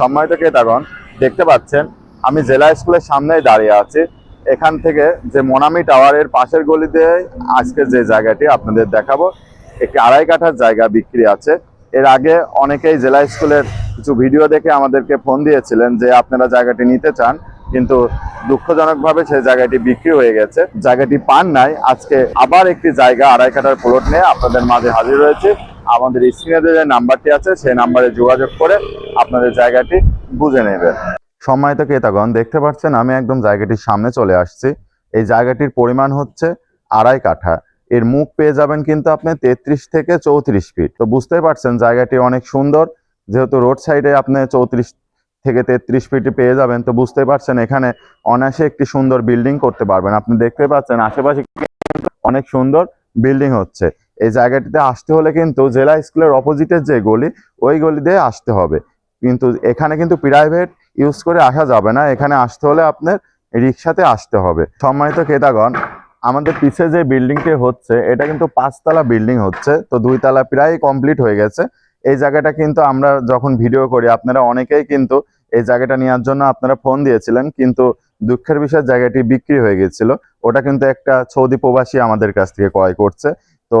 সম্মানিত ক্রেতাগণ, দেখতে পাচ্ছেন, আমি জেলা স্কুলের সামনেই দাঁড়িয়ে আছি। এখান থেকে যে মোনামি টাওয়ারের পাশের গলিতে আজকে যে জায়গাটি আপনাদের দেখাবো, একটি আড়াই কাঠার জায়গা বিক্রি আছে। এর আগে অনেকেই জেলা স্কুলের কিছু ভিডিও দেখে আমাদেরকে ফোন দিয়েছিলেন যে আপনারা জায়গাটি নিতে চান, কিন্তু দুঃখজনকভাবে সেই জায়গাটি বিক্রি হয়ে গেছে। জায়গাটি পান নাই, আজকে আবার একটি জায়গা আড়াই কাঠার প্লট নিয়ে আপনাদের মাঝে হাজির হয়েছে। আমাদের স্ক্রিনে যে নাম্বারটি আছে, সেই নাম্বারে যোগাযোগ করে আপনাদের জায়গাটি বুঝে নেবেন। সম্মানিত ক্রেতাগণ, দেখতে পাচ্ছেন আমি একদম জায়গাটির সামনে চলে আসছি। এই জায়গাটির পরিমাণ হচ্ছে আড়াই কাঠা। এর মুখ পেয়ে যাবেন কিন্তু আপনি তেত্রিশ থেকে চৌত্রিশ ফিট। তো বুঝতেই পারছেন জায়গাটি অনেক সুন্দর। যেহেতু রোড সাইডে আপনি চৌত্রিশ থেকে তেত্রিশ ফিটে পেয়ে যাবেন, তো বুঝতেই পারছেন এখানে অনায়াসে একটি সুন্দর বিল্ডিং করতে পারবেন। আপনি দেখতে পাচ্ছেন আশেপাশে অনেক সুন্দর বিল্ডিং হচ্ছে। এই জায়গাটিতে আসতে হলে কিন্তু জেলা স্কুলের অপোজিটের যে গলি, ওই গলি দিয়ে আসতে হবে। কিন্তু এখানে কিন্তু প্রাইভেট ইউজ করে আসা যাবে না। এখানে আসতে হলে আপনার রিক্সাতে আসতে হবে। সম্মানিত ক্রেতাগণ, আমাদের পিছে যে বিল্ডিংটি হচ্ছে, এটা কিন্তু পাঁচতলা বিল্ডিং হচ্ছে। তো দুই তলা প্রায় কমপ্লিট হয়ে গেছে। এই জায়গাটা কিন্তু আমরা যখন ভিডিও করি, আপনারা অনেকেই কিন্তু এই জায়গাটা নেওয়ার জন্য আপনারা ফোন দিয়েছিলেন, কিন্তু দুঃখের বিষয় জায়গাটি বিক্রি হয়ে গেছিল। ওটা কিন্তু একটা সৌদি প্রবাসী আমাদের কাছ থেকে ক্রয় করছে। তো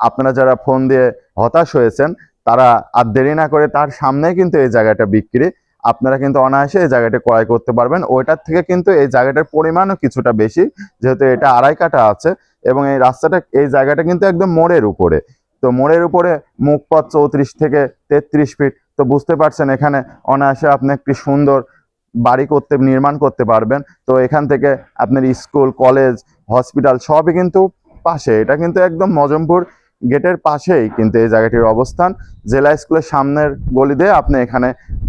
আপনারা যারা ফোন দিয়ে হতাশ হয়েছেন, তারা আর দেরি না করে তার সামনেই কিন্তু এই জায়গাটা বিক্রি। আপনারা কিন্তু অনায়াসে এই জায়গাটা ক্রয় করতে পারবেন। ওইটার থেকে কিন্তু এই জায়গাটার পরিমাণও কিছুটা বেশি, যেহেতু এটা আড়াই কাটা আছে এবং এই রাস্তাটা, এই জায়গাটা কিন্তু একদম মোড়ের উপরে। তো মোড়ের উপরে মুখপথ চৌত্রিশ থেকে তেত্রিশ ফিট। তো বুঝতে পারছেন, এখানে অনায়াসে আপনি একটি সুন্দর বাড়ি করতে, নির্মাণ করতে পারবেন। তো এখান থেকে আপনার স্কুল, কলেজ, হসপিটাল সবই কিন্তু পাশে। এটা কিন্তু একদম মজমপুর গেটের পাশেই কিন্তু এই জায়গাটির অবস্থান। জেলা স্কুলের সামনের গলি দিয়ে আপনি এখানে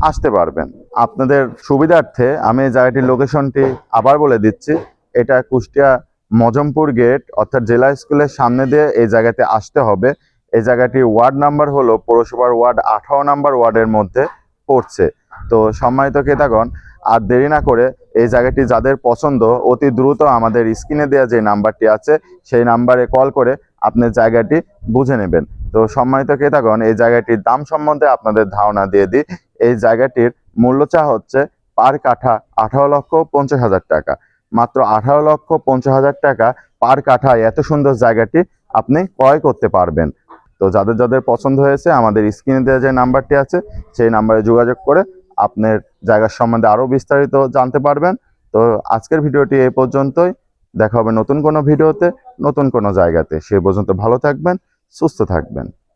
আসতে পারবেন। আপনাদের সুবিধার্থে আমি এই জায়গাটির লোকেশনটি আবার বলে দিচ্ছি। এটা কুষ্টিয়া মজমপুর গেট, অর্থাৎ জেলা স্কুলের সামনে দিয়ে এই জায়গাতে আসতে হবে। এই জায়গাটির ওয়ার্ড নাম্বার হলো, পৌরসভার ওয়ার্ড আঠারো নাম্বার ওয়ার্ডের মধ্যে পড়ছে। তো সম্মানিত ক্রেতাগণ, আর দেরি না করে এই জায়গাটি যাদের পছন্দ, অতি দ্রুত আমাদের স্ক্রিনে দেওয়া যে নাম্বারটি আছে, সেই নাম্বারে কল করে আপনি জায়গাটি বুঝে নেবেন। তো সম্মানিত ক্রেতাগণ, এই জায়গাটির দাম সম্বন্ধে আপনাদের ধারণা দিয়ে দিই। এই জায়গাটির মূল্য চা হচ্ছে পার কাঠা আঠারো লক্ষ পঞ্চাশ হাজার টাকা। মাত্র আঠারো লক্ষ পঞ্চাশ হাজার টাকা পার কাঠা এত সুন্দর জায়গাটি আপনি ক্রয় করতে পারবেন। তো যাদের যাদের পছন্দ হয়েছে, আমাদের স্ক্রিনে দেওয়া যে নাম্বারটি আছে, সেই নাম্বারে যোগাযোগ করে আপনার জায়গার সম্বন্ধে আরও বিস্তারিত জানতে পারবেন। তো আজকের ভিডিওটি এই পর্যন্তই। দেখা হবে নতুন কোনো ভিডিওতে নতুন কোনো জায়গাতে। সে পর্যন্ত ভালো থাকবেন সুস্থ থাকবেন।